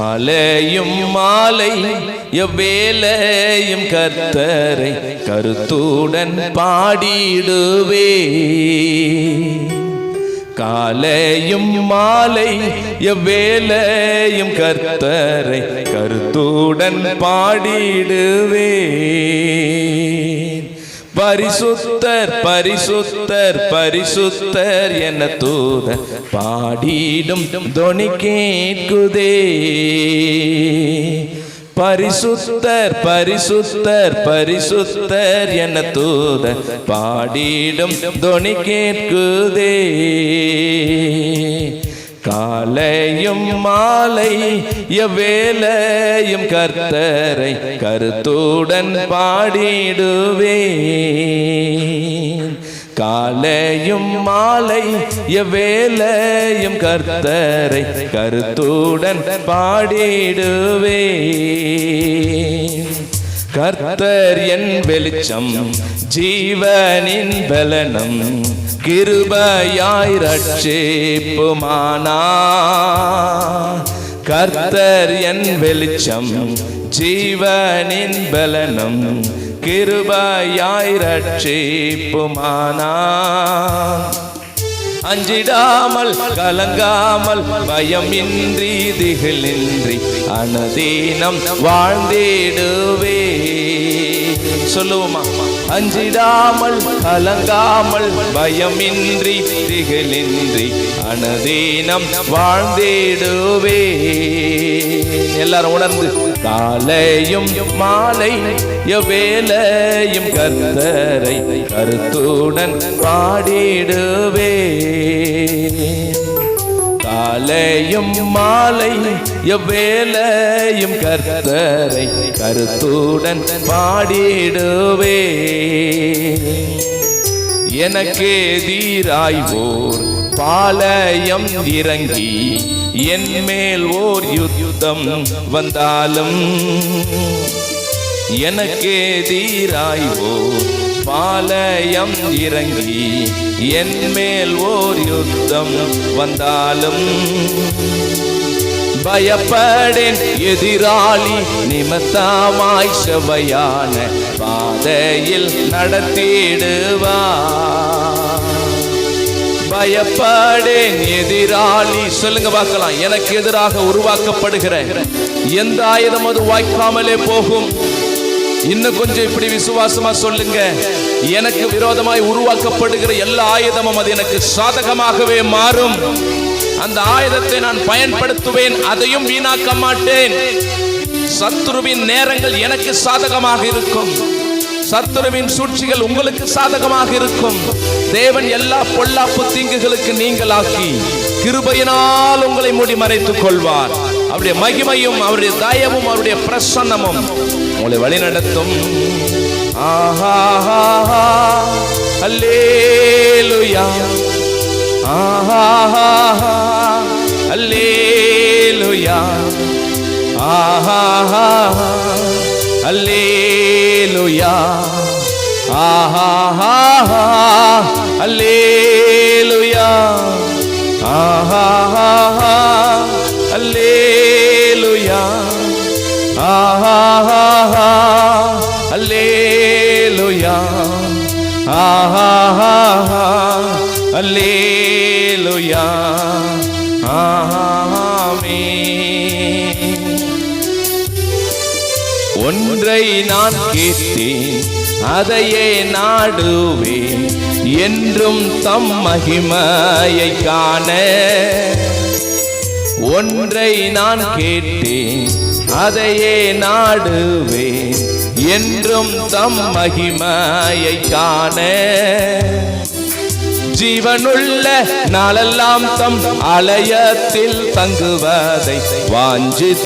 காலையும் மாலை எவ்வேலையும் கர்த்தரை கருத்துடன் பாடிடுவே. காலையும் மாலை எவ்வேலையும் கர்த்தரை கருத்துடன் பாடிடுவே. பரிசுத்தர் பரிசுத்தர் பரிசுத்தர் என தூத பாடிடும் தொனி கேட்குதே. பரிசுத்தர் பரிசுத்தர் பரிசுத்தர் என தூத பாடிடும் தொனி கேட்குதே. காலையும் மாலை எவ்வேலையும் கர்த்தரை கருத்துடன் பாடிடுவே காலையும் மாலை எவ்வேலையும் கர்த்தரை கருத்துடன் பாடிடுவே கர்த்தர் என் வெளிச்சம் ஜீவனின் பலனம் கிருபையாய் ரட்சிப்புமானா. கர்த்தர் என் வெளிச்சம் ஜீவனின் பலனம் கிருபையாய் ரட்சிப்புமானா. அஞ்சிடாமல் கலங்காமல் பயமின்றி திகிலின்றி அனதீனம் வாழ்ந்திடுவே. சொல்லுவோமா? அஞ்சிடாமல் கலங்காமல் பயமின்றி திகழின்றி அனதீனம் வாழ்ந்திடுவே. எல்லாரும் உணர்ந்து காலையும் மாலை எவ்வேலையும் கர்த்தரை கருத்துடன் பாடிடுவே. காலையும் மாலை எவ்வேலையும் கர்த்தரை கருத்துடன் பாடிடுவே. எனக்கு தீராய்வோர் பாளையம் இறங்கி என் மேல் ஓர் யுத்தம் வந்தாலும் எனக்கு தீராய்வோர் பாலயம் இறங்கி என் மேல் ஓர் யுத்தம் வந்தாலும் பயப்படேன் எதிராளி நிமத்தமாய் செவையான பாதையில் நடத்திடுவா. பயப்படேன் எதிராளி சொல்லுங்க பார்க்கலாம். எனக்கு எதிராக உருவாக்கப்படுகிற எந்த ஆயுதம் அது? வாய்க்காமலே போகும். இன்னும் கொஞ்சம் இப்படி விசுவாசமா சொல்லுங்க. எனக்கு விரோதமாய் உருவாக்கப்படுகிற எல்லா ஆயுதமும் அது எனக்கு சாதகமாகவே மாறும். அந்த ஆயுதத்தை நான் பயன்படுத்துவேன் அதையும் வீணாக்க மாட்டேன். சத்துருவின் நேரங்கள் எனக்கு சாதகமாக இருக்கும். சத்துருவின் சூழ்ச்சிகள் உங்களுக்கு சாதகமாக இருக்கும். தேவன் எல்லா பொல்லாப்பு தீங்குகளுக்கு நீங்களாக்கி கிருபையினால் உங்களை மூடி மறைத்துக் கொள்வார். அவருடைய மகிமையும் அவருடைய தயவும் அவருடைய பிரசன்னமும் உங்களை வழிநடத்தும். ஆஹா அல்லேலுயா. ஆஹா அல்லேலுயா. ஆஹா அல்லேலுயா. ஆஹா அல்லேலுயா. ஆஹா. அல்லேலுயா ஒன்றை நான் கேட்டேன் அதையே நாடுவேன் என்றும் தம் மகிமையை காண. ஒன்றை நான் கேட்டேன் அதையே நாடுவேன் என்றும் தம் மகிமையை காண. ஜீவனுள்ள நாளெல்லாம் தம் ஆலயத்தில் தங்குவதை வாஞ்சி